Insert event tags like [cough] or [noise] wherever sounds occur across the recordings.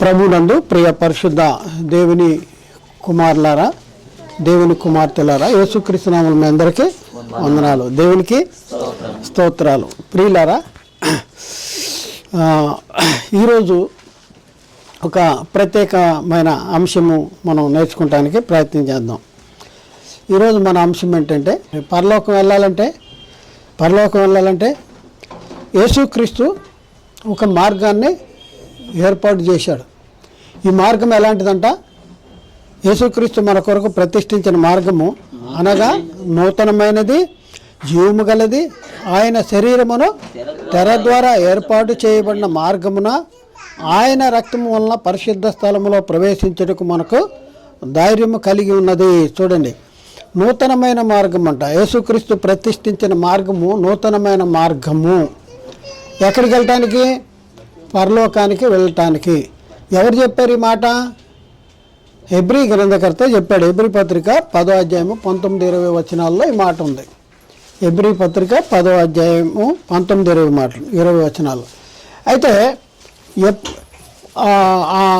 ప్రభునందు ప్రియ పరిశుద్ధ దేవుని కుమారులారా దేవుని కుమార్తెలారా యేసుక్రీస్తునామల మీ అందరికీ వందనాలు. దేవునికి స్తోత్రాలు. ప్రియులారా ఈరోజు ఒక ప్రత్యేకమైన అంశము మనం నేర్చుకోవటానికి ప్రయత్నం చేద్దాం. ఈరోజు మన అంశం ఏంటంటే పరలోకం వెళ్ళాలంటే పరలోకం వెళ్ళాలంటే యేసుక్రీస్తు ఒక మార్గాన్ని ఏర్పాటు చేశాడు. ఈ మార్గం ఎలాంటిదంట? యేసుక్రీస్తు మన కొరకు ప్రతిష్ఠించిన మార్గము. అనగా నూతనమైనది జీవము గలది ఆయన శరీరమును తెర ద్వారా ఏర్పాటు చేయబడిన మార్గమున ఆయన రక్తము వలన పరిశుద్ధ స్థలములో ప్రవేశించుటకు మనకు ధైర్యము కలిగి ఉన్నది. చూడండి. నూతనమైన మార్గం అంట యేసుక్రీస్తు ప్రతిష్ఠించిన మార్గము నూతనమైన మార్గము. ఎక్కడికి వెళ్ళటానికి? పరలోకానికి వెళ్ళటానికి. ఎవరు చెప్పారు ఈ మాట? హెబ్రి గ్రంథకర్త చెప్పాడు. హెబ్రి పత్రిక పదో అధ్యాయము పంతొమ్మిది ఇరవై వచనాల్లో ఈ మాట ఉంది. హెబ్రి పత్రిక పదో అధ్యాయము పంతొమ్మిది ఇరవై మాటలు ఇరవై వచనాలు అయితే ఎప్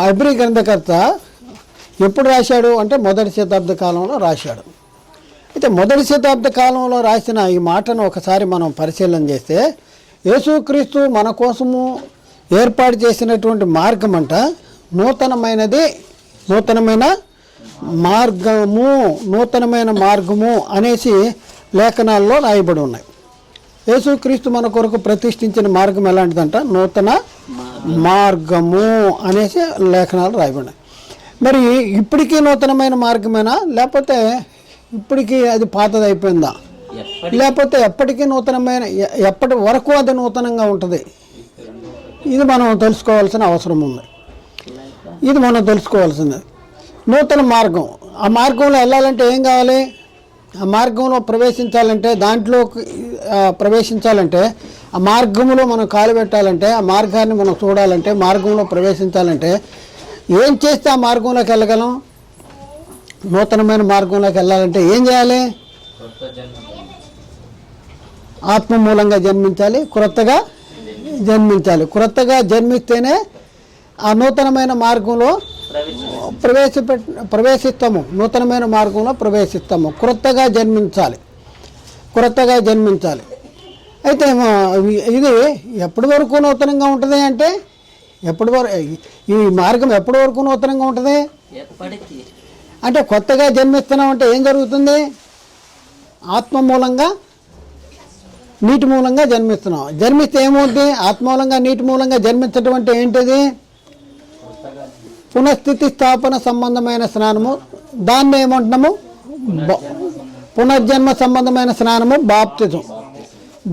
హెబ్రి గ్రంథకర్త ఎప్పుడు రాశాడు అంటే మొదటి శతాబ్ద కాలంలో రాశాడు. అయితే మొదటి శతాబ్ద కాలంలో రాసిన ఈ మాటను ఒకసారి మనం పరిశీలన చేస్తే యేసుక్రీస్తు మన కోసము ఏర్పాటు చేసినటువంటి మార్గం అంట నూతనమైనది నూతనమైన మార్గము నూతనమైన మార్గము అనేసి లేఖనాల్లో రాయబడి ఉన్నాయి. యేసుక్రీస్తు మన కొరకు ప్రతిష్ఠించిన మార్గం ఎలాంటిదంట? నూతన మార్గము అనేసి లేఖనాలు రాయబడినాయి మరి ఇప్పటికీ నూతనమైన మార్గమేనా? లేకపోతే ఇప్పటికీ అది పాతది అయిపోయిందా? లేకపోతే ఎప్పటికీ నూతనమైన ఎప్పటి వరకు అది నూతనంగా ఉంటుంది? ఇది మనం తెలుసుకోవాల్సిన అవసరం ఉంది. ఇది మనం తెలుసుకోవాల్సింది. నూతన మార్గం. ఆ మార్గంలో వెళ్ళాలంటే ఏం కావాలి? ఆ మార్గంలో ప్రవేశించాలంటే దాంట్లో ప్రవేశించాలంటే ఆ మార్గంలో మనం కాలు పెట్టాలంటే ఆ మార్గాన్ని మనం చూడాలంటే మార్గంలో ప్రవేశించాలంటే ఏం చేస్తే ఆ మార్గంలోకి వెళ్ళగలం? నూతనమైన మార్గంలోకి వెళ్ళాలంటే ఏం చేయాలి? ఆత్మ మూలంగా జన్మించాలి. క్రొత్తగా జన్మించాలి. క్రొత్తగా జన్మిస్తేనే ఆ నూతనమైన మార్గంలో ప్రవేశపెట్ ప్రవేశిస్తాము నూతనమైన మార్గంలో ప్రవేశిస్తాము క్రొత్తగా జన్మించాలి. క్రొత్తగా జన్మించాలి. అయితే ఇది ఎప్పటి వరకు నూతనంగా ఉంటుంది అంటే ఎప్పటి వరకు ఈ మార్గం ఎప్పటి వరకు నూతనంగా ఉంటుంది? అంటే కొత్తగా జన్మిస్తున్నాం అంటే ఏం జరుగుతుంది? ఆత్మ మూలంగా నీటి మూలంగా జన్మిస్తున్నాం. జన్మిస్తే ఏమవుతుంది ఆత్మూలంగా నీటి మూలంగా జన్మించడం అంటే ఏంటిది? పునఃస్థితి స్థాపన సంబంధమైన స్నానము. దాన్ని ఏమంటున్నాము? పునర్జన్మ సంబంధమైన స్నానము బాప్తిజం.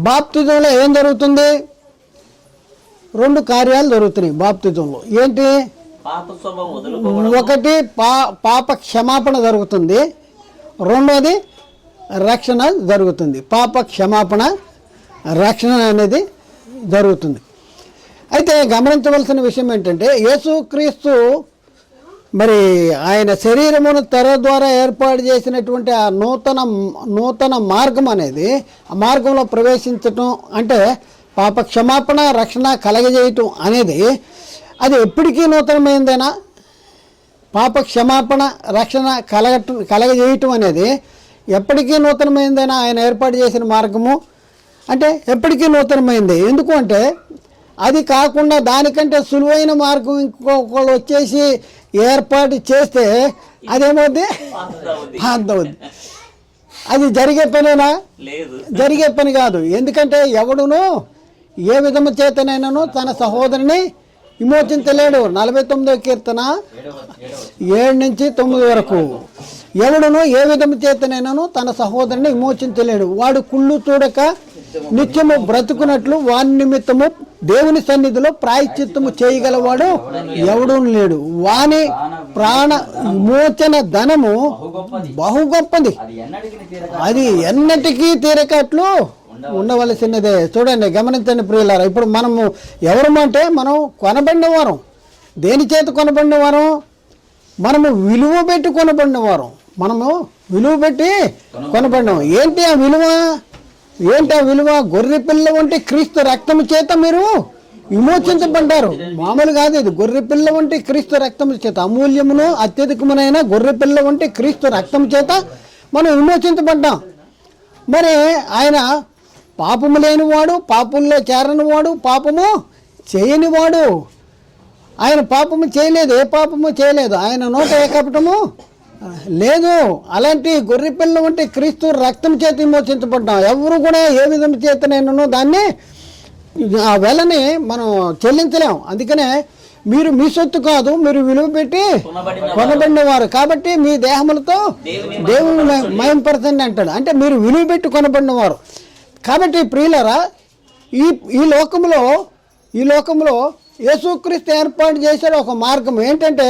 బాప్తిజంలో ఏం జరుగుతుంది? రెండు కార్యాలు జరుగుతున్నాయి బాప్తిజంలో. ఏంటి? ఒకటి పా పాప క్షమాపణ జరుగుతుంది. రెండోది రక్షణ జరుగుతుంది. పాప క్షమాపణ రక్షణ అనేది జరుగుతుంది. అయితే గమనించవలసిన విషయం ఏంటంటే యేసుక్రీస్తు మరి ఆయన శరీరమును తెర ద్వారా ఏర్పాటు చేసినటువంటి ఆ నూతన నూతన మార్గం అనేది ఆ మార్గంలో ప్రవేశించటం అంటే పాప క్షమాపణ రక్షణ కలగజేయటం అనేది అది ఎప్పటికీ నూతనమైందేనా? పాప క్షమాపణ రక్షణ కలగట కలగజేయటం అనేది ఎప్పటికీ నూతనమైందేనా? ఆయన ఏర్పాటు చేసిన మార్గము అంటే ఎప్పటికీ నూతనమైంది. ఎందుకు అంటే అది కాకుండా దానికంటే సులువైన మార్గం ఇంకొకళ్ళు వచ్చేసి ఏర్పాటు చేస్తే అదేమవుద్ది? పాతదవుద్ది. పాతవుద్ది అది జరిగే పనేనా? జరిగే పని కాదు. ఎందుకంటే ఎవడును ఏ విధము చేతనైనాను తన సహోదరుని విమోచించలేడు నలభై తొమ్మిదో కీర్తన ఏడు నుంచి తొమ్మిది వరకు. ఎవడును ఏ విధము చేతనైనాను తన సహోదరుని విమోచించలేడు వాడు కుళ్ళు చూడక నిత్యము బ్రతుకున్నట్లు వాని నిమిత్తము దేవుని సన్నిధిలో ప్రాయశ్చిత్తము చేయగలవాడు ఎవడూ లేడు. వాని ప్రాణ విమోచన ధనము బహు గొప్పది అది ఎన్నటికీ తీరకట్లు ఉండవలసినదే. చూడండి గమనించండి ప్రియులారా ఇప్పుడు మనము ఎవరమంటే మనం కొనబడిన వారం దేని చేత కొనబడిన వారం మనము విలువ పెట్టి కొనబడిన వారం మనము విలువ పెట్టి కొనబడినాం ఏంటి ఆ విలువ? ఏంటి ఆ విలువ? గొర్రె పిల్ల వంటి క్రీస్తు రక్తము చేత మీరు విమోచించబడ్డారు. మామూలు కాదు ఇది. గొర్రె పిల్ల వంటి క్రీస్తు రక్తం చేత అమూల్యమును అత్యధికమునైన గొర్రె పిల్ల వంటి క్రీస్తు రక్తం చేత మనం విమోచించబడ్డాం. మరి ఆయన పాపము లేనివాడు పాపంలో చేరనివాడు పాపము చేయనివాడు. ఆయన పాపము చేయలేదు ఏ పాపము చేయలేదు. ఆయన నోట ఏ కపటము? లేదు. అలాంటి గొర్రె పిల్ల వంటి క్రీస్తు రక్తం చేత విమోచించబడ్డాం. ఎవరు కూడా ఏ విధం చేతనైనానో దాన్ని ఆ వెలని మనం చెల్లించలేం. అందుకనే మీరు మీ సొత్తు కాదు మీరు విలువ పెట్టి కొనబడిన కొనబడిన వారు కాబట్టి మీ దేహములతో దేవుని మయంపరచండి అంటాడు. అంటే మీరు విలువ పెట్టి కొనబడిన వారు కాబట్టి ప్రియులరా ఈ ఈ లోకంలో ఈ లోకంలో యేసుక్రీస్తు ఏర్పాటు చేశాడు ఒక మార్గం ఏంటంటే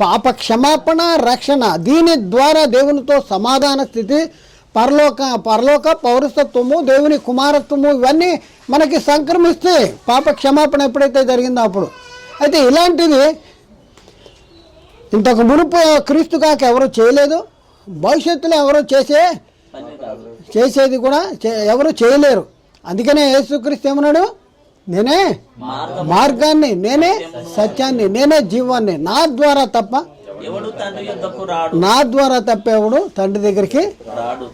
పాప క్షమాపణ రక్షణ. దీని ద్వారా దేవునితో సమాధాన స్థితి పరలోక పరలోక పౌరసత్వము దేవుని కుమారత్వము ఇవన్నీ మనకి సంక్రమిస్తాయి పాప క్షమాపణ ఎప్పుడైతే జరిగిందో అప్పుడు. అయితే ఇలాంటిది ఇంతకు మునుపు క్రీస్తు కాక ఎవరు చేయలేదు భవిష్యత్తులో ఎవరో చేసే చేసేది కూడా ఎవరు చేయలేరు. అందుకనే యేసుక్రీస్తు ఏమన్నాడు? నేనే మార్గం. మార్గాన్ని నేనే సత్యాన్ని నేనే జీవాన్ని. నా ద్వారా తప్ప నా ద్వారా తప్ప ఎవడు తండ్రి దగ్గరికి రాడు.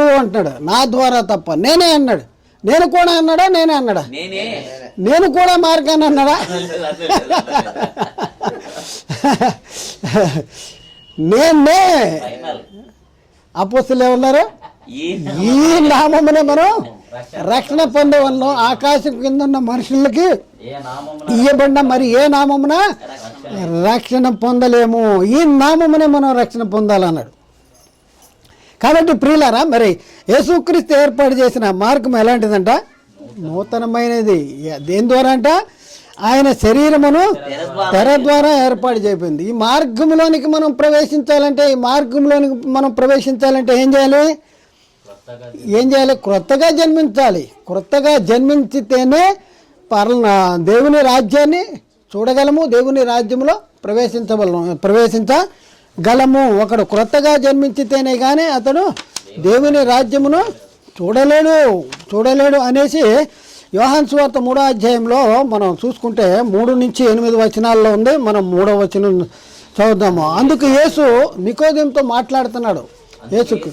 అంటున్నాడు. నా ద్వారా తప్ప నేనే అన్నాడు. నేను కూడా అన్నాడా? నేనే అన్నాడా? నేనే. కూడా మార్గాన్ని అన్నాడా? [laughs] నేనే. అపోస్తులు ఏమన్నారు ఈ నామమునే మనం రక్షణ పొందవలను ఆకాశం కింద ఉన్న మనుషులకి ఇయ్యబడిన మరి ఏ నామమున రక్షణ పొందలేము. ఈ నామమునే మనం రక్షణ పొందాలన్నాడు. కాబట్టి ప్రియులారా మరి యేసుక్రీస్తు ఏర్పాటు చేసిన మార్గం ఎలాంటిదంట? నూతనమైనది. దేని ద్వారా అంట ఆయన శరీరమును తెర ద్వారా ఏర్పాటు చేయబడింది. ఈ మార్గంలోనికి మనం ప్రవేశించాలంటే ఈ మార్గంలోనికి మనం ప్రవేశించాలంటే ఏం చేయాలి? ఏం చేయాలి? క్రొత్తగా జన్మించాలి. క్రొత్తగా జన్మించితేనే పర్ల దేవుని రాజ్యాన్ని చూడగలము దేవుని రాజ్యంలో ప్రవేశించగలము ప్రవేశించగలము. ఒకడు క్రొత్తగా జన్మించితేనే కానీ అతడు దేవుని రాజ్యమును చూడలేడు చూడలేడు అనేసి యోహాన్ సువార్త మూడో అధ్యాయంలో మనం చూసుకుంటే మూడు నుంచి ఎనిమిది వచనాల్లో ఉంది. మనం మూడో వచనం చదువుదాము. అందుకు యేసు నికోదంతో మాట్లాడుతున్నాడు. యేసుకు.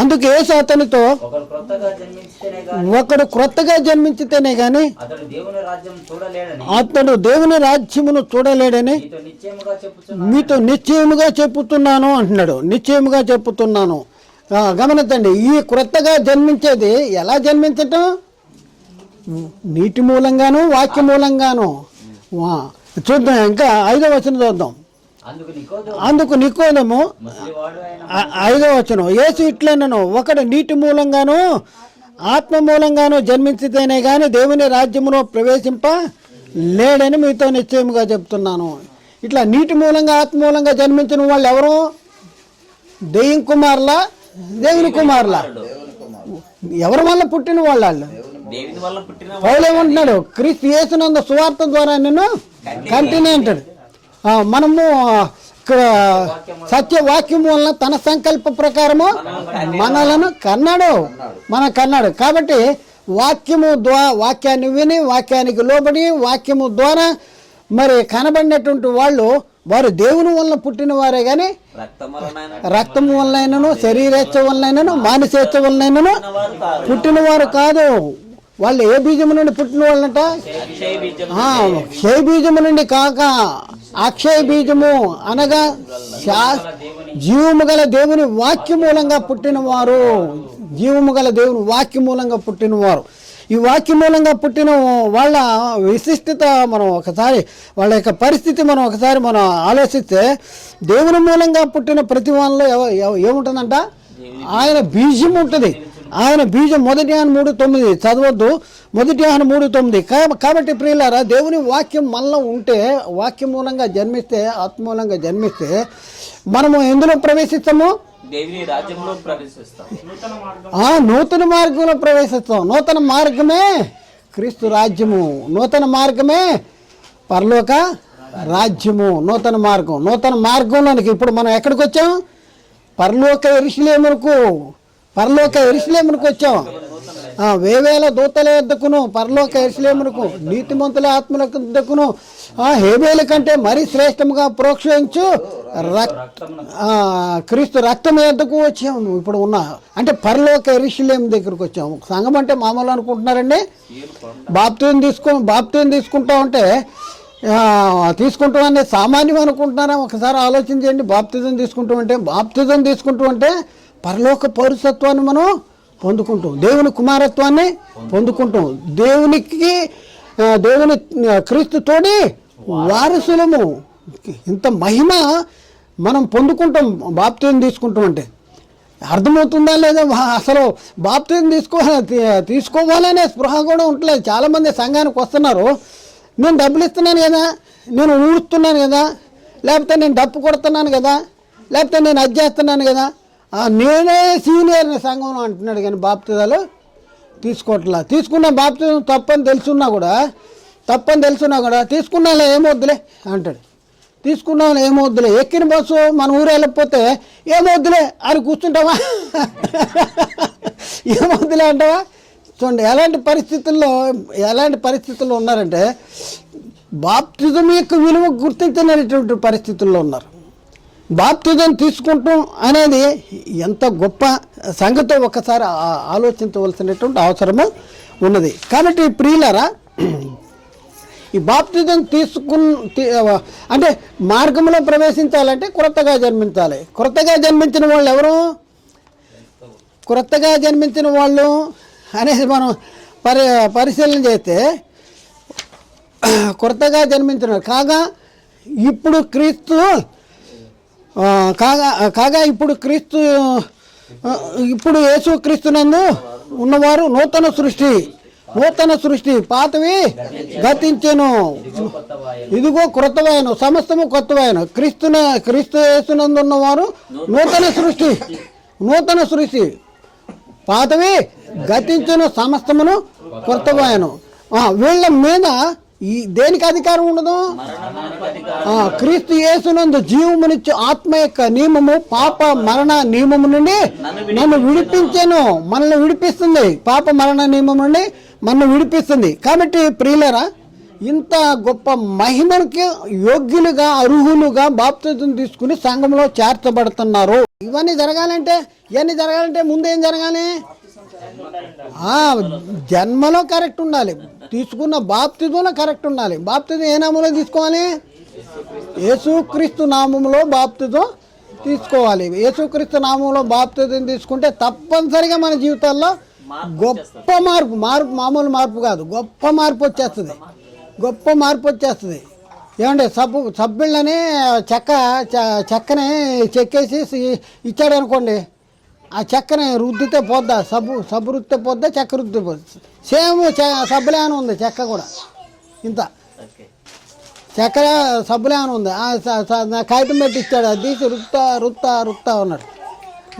అందుకు యేసు అతనితో ఒకడు క్రొత్తగా జన్మించితేనే గాని అతడు దేవుని రాజ్యమును చూడలేడని మీతో నిశ్చయముగా చెప్పుతున్నాను అంటున్నాడు. నిశ్చయముగా చెప్పుతున్నాను. గమనించండి ఈ క్రొత్తగా జన్మించేది ఎలా జన్మించటం? నీటి మూలంగాను వాక్య మూలంగాను. వా. చూద్దాం ఇంకా ఐదో వచనం చూద్దాం. అందుకు నికోదు అందుకు నికోదము. ఐదో వచనం. యేసు ఇట్లనను ఒకడు నీటి మూలంగాను ఆత్మ మూలంగాను జన్మించితేనే గాని దేవుని రాజ్యములో ప్రవేశింప లేడని మీతో నిశ్చయముగా చెప్తున్నాను. ఇట్లా నీటి మూలంగా ఆత్మ మూలంగా జన్మించిన వాళ్ళు ఎవరు? దెయ్యం కుమారులా? దేవుని కుమారులా? ఎవరి వల్ల పుట్టిన వాళ్ళు వాళ్ళు? దేవుని వల్ల పుట్టిన పౌలు ఏమంటున్నాడు? క్రీస్తు యేసునందు సువార్త ద్వారా నిన్ను కంటిన్యూ అంటాడు. మనము ఇక్కడ సత్య వాక్యం వలన తన సంకల్ప ప్రకారము మనలను కన్నాడు. మన కన్నాడు. కాబట్టి వాక్యము ద్వా వాక్యాన్ని విని వాక్యానికి లోబడి వాక్యము ద్వారా మరి కనబడినటువంటి వాళ్ళు వారు దేవుని వలన పుట్టిన వారే కానీ రక్తం వలన రక్తము వలనైనను శరీరేచ్ఛ వలనైనను మానసేచ్ఛ వలనైనను కాదు. పుట్టినవారు కాదు. వాళ్ళు ఏ బీజము నుండి పుట్టిన వాళ్ళంట? క్షయ బీజము నుండి కాక అక్షయ బీజము అనగా జీవము గల దేవుని వాక్య మూలంగా పుట్టినవారు జీవము గల దేవుని వాక్య మూలంగా పుట్టినవారు ఈ వాక్య మూలంగా పుట్టిన వాళ్ళ విశిష్టత మనం ఒకసారి వాళ్ళ యొక్క పరిస్థితి మనం ఒకసారి మనం ఆలోచిస్తే దేవుని మూలంగా పుట్టిన ప్రతి వాళ్ళలో ఎవ- ఏముంటుందంట? ఆయన బీజం ఉంటుంది. ఆయన బీజం మొదటి ఆయన మూడు తొమ్మిది చదవద్దు. మొదటి ఆయన మూడు తొమ్మిది. కాబట్టి ప్రియులారా దేవుని వాక్యం మనలో ఉంటే వాక్యం మూలంగా జన్మిస్తే ఆత్మ మూలంగా జన్మిస్తే మనము ఎందులో ప్రవేశిస్తాము? దేవుని రాజ్యంలో ప్రవేశిస్తాం ఆ నూతన మార్గంలో ప్రవేశిస్తాం నూతన మార్గమే క్రీస్తు రాజ్యము. నూతన మార్గమే పరలోక రాజ్యము. నూతన మార్గం. నూతన మార్గంలోనికి ఇప్పుడు మనం ఎక్కడికి వచ్చాం? పరలోక ఎరుసలేమునకు పరలోక ఎరుసలేమునికి వచ్చాం. వేవేల దూతల యొద్దకును పరలోక ఎస్లేమునకు నీతిమంతుల ఆత్మల యొద్దకును హేబేల కంటే మరీ శ్రేష్టముగా ప్రోక్షించు క్రీస్తు రక్తం ఎద్దకు వచ్చాము ఇప్పుడు ఉన్న. అంటే పరలోక ఎరిశిలేం దగ్గరకు వచ్చాము సంఘం అంటే మామూలు అనుకుంటున్నారండి? బాప్తీని తీసుకో బాప్తీని తీసుకుంటా ఉంటే ఆ, తీసుకుంటాం అనేది సామాన్యం అనుకుంటున్నారా? ఒకసారి ఆలోచన చేయండి. బాప్తిజం తీసుకుంటూ ఉంటే బాప్తిజం తీసుకుంటూ ఉంటే పరలోక పౌరసత్వాన్ని మనం పొందుకుంటాం. దేవుని కుమారత్వాన్ని పొందుకుంటాం. దేవునికి దేవుని క్రీస్తుతోటి వారసులము. ఇంత మహిమ మనం పొందుకుంటాం. బాప్తిజం తీసుకుంటాం అంటే. అర్థమవుతుందా లేదా? అసలు బాప్తిజం తీసుకో తీసుకోవాలనే స్పృహ కూడా ఉండలేదు చాలామంది సంఘానికి వస్తున్నారు. నేను డబ్బులు ఇస్తున్నాను కదా. నేను ఊడుస్తున్నాను కదా. లేకపోతే నేను డప్పు కొడుతున్నాను కదా. లేకపోతే నేను అది చేస్తున్నాను కదా. నేనే సీనియర్ని సంఘం అంటున్నాడు కానీ బాప్తిదాలు తీసుకోవట్లా. తీసుకున్న బాప్తిజం తప్పని తెలుసున్నా కూడా తప్పని తెలుసున్నా కూడా తీసుకున్నాలే ఏమొద్దులే అంటాడు. తీసుకున్నాను ఏమొద్దులే? ఎక్కిన బస్సు మన ఊరు వెళ్ళకపోతే ఏమొద్దులే? అని కూర్చుంటావా ఏమొద్దులే అంటావా? చూడండి ఎలాంటి పరిస్థితుల్లో ఎలాంటి పరిస్థితుల్లో ఉన్నారంటే బాప్తిజం యొక్క విలువ గుర్తించలేనటువంటి పరిస్థితుల్లో ఉన్నారు. బాప్తిజం తీసుకుంటాం అనేది ఎంత గొప్ప సంగతో ఒకసారి ఆలోచించవలసినటువంటి అవసరము ఉన్నది. కాబట్టి ప్రియులరా ఈ బాప్తిజం తీసుకున్ తీ- అంటే మార్గంలో ప్రవేశించాలంటే క్రొత్తగా జన్మించాలి. క్రొత్తగా జన్మించిన వాళ్ళు ఎవరు? క్రొత్తగా జన్మించిన వాళ్ళు అనేది మనం పరి పరిశీలన చేస్తే కొత్తగా జన్మించిన కాగా ఇప్పుడు క్రీస్తు కాగా కాగా ఇప్పుడు క్రీస్తు ఇప్పుడు యేసు క్రీస్తునందు ఉన్నవారు నూతన సృష్టి నూతన సృష్టి పాతవి గతించెను. ఇదిగో క్రొత్తవాయను సమస్తము క్రొత్తవాయను క్రీస్తున క్రీస్తు యేసునందు ఉన్నవారు నూతన సృష్టి నూతన సృష్టి పాతవి గతించిన సమస్తమును క్రొత్తవాయను వీళ్ళ మీద ఈ దేనికి అధికారం ఉండదు? క్రీస్తు యేసునందు జీవమునిచ్చు ఆత్మ యొక్క నియమము పాప మరణ నియమము నుండి నన్ను విడిపించాను. మనల్ని విడిపిస్తుంది. పాప మరణ నియమం నుండి మనల్ని విడిపిస్తుంది. కాబట్టి ప్రియులరా ఇంత గొప్ప మహిమకి యోగ్యులుగా అర్హులుగా బాప్తిజం తీసుకుని సంఘంలో చేర్చబడుతున్నారు. ఇవన్నీ జరగాలంటే ఇవన్నీ జరగాలంటే ముందు ఏం జరగాలి? జన్మలో కరెక్ట్ ఉండాలి. తీసుకున్న బాప్తిజంలో కరెక్ట్ ఉండాలి. బాప్తిజం ఏ నామంలో తీసుకోవాలి? యేసుక్రీస్తు నామంలో బాప్తిజం తీసుకోవాలి. యేసుక్రీస్తు నామంలో బాప్తిజం తీసుకుంటే తప్పనిసరిగా మన జీవితాల్లో గొప్ప మార్పు మార్పు మామూలు మార్పు కాదు. గొప్ప మార్పు వచ్చేస్తుంది. గొప్ప మార్పు వచ్చేస్తుంది. ఏమంటే సబ్బు సబ్బిళ్ళని చెక్క చెక్కని చెక్కేసి ఇచ్చాడనుకోండి. ఇచ్చాడు అనుకోండి ఆ చెక్కని రుద్దితే పోద్దా? సబ్బు సబ్బు రుద్దితే పోద్దా? చెక్క రుద్దితే పోద్దా? సేమ్ సబ్బులే అని ఉంది చెక్క కూడా. ఇంత. ఓకే. చక్కెర సబ్బులే అని ఉంది కాగితం పెట్టి ఇచ్చాడు. అది తీసి రుత్తా రుత్తా రుత్తా ఉన్నాడు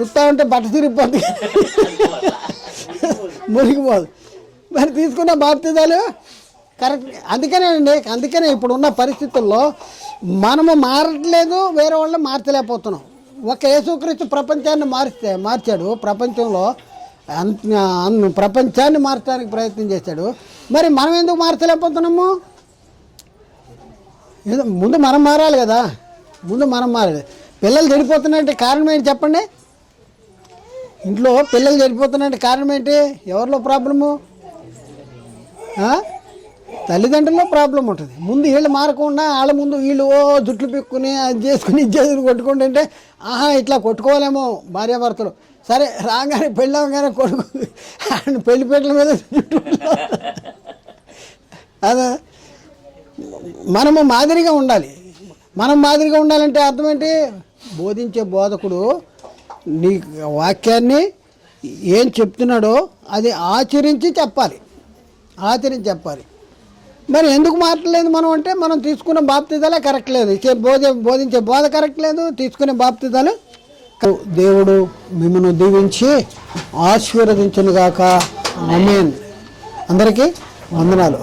రుత్తా ఉంటే బట్ట తిరిగిపోద్ది. మురిగిపోదు. మరి తీసుకున్న బాప్తిదాలు కరెక్ట్. అందుకనే అండి అందుకనే ఇప్పుడున్న పరిస్థితుల్లో మనము మారట్లేదు వేరే వాళ్ళు మార్చలేకపోతున్నాం. ఒక యేసుక్రీస్తు ప్రపంచాన్ని మారిస్తే మార్చాడు. ప్రపంచంలో అంత- ప్రపంచాన్ని మార్చడానికి ప్రయత్నం చేశాడు. మరి మనం ఎందుకు మార్చలేకపోతున్నాము? ఏదో ముందు మనం మారాలి కదా. ముందు మనం మారాలి. పిల్లలు చెడిపోతున్నాయంటే కారణం ఏంటి చెప్పండి? ఇంట్లో పిల్లలు చెడిపోతున్నాయంటే కారణం ఏంటి? ఎవరిలో ప్రాబ్లము? ఆ? తల్లిదండ్రుల్లో ప్రాబ్లం ఉంటుంది. ముందు వీళ్ళు మారకుండా వాళ్ళ ముందు వీళ్ళు ఓ జుట్లు పిక్కుని అది చేసుకుని ఇది చేసుకుని కొట్టుకుంటుంటే ఆహా ఇట్లా కొట్టుకోవాలేమో భార్యాభర్తలు. సరే రాగానే పెళ్ళవగానే కొడుకు పెళ్ళి పెట్టల మీద జుట్టు అదే. మనము మాదిరిగా ఉండాలి. మనం మాదిరిగా ఉండాలంటే అర్థం ఏంటి? బోధించే బోధకుడు నీ వాక్యాన్ని ఏం చెప్తున్నాడో అది ఆచరించి చెప్పాలి. ఆచరించి చెప్పాలి. మరి ఎందుకు మాట్లాడలేదు మనం అంటే మనం తీసుకున్న బాప్తిదాలే కరెక్ట్ లేదు. బోధ బోధించే బోధ కరెక్ట్ లేదు తీసుకునే బాప్తిదాలు దేవుడు మిమ్మల్ని దీవించి ఆశీర్వదించునుగాక. అమేన్ అందరికీ వందనాలు.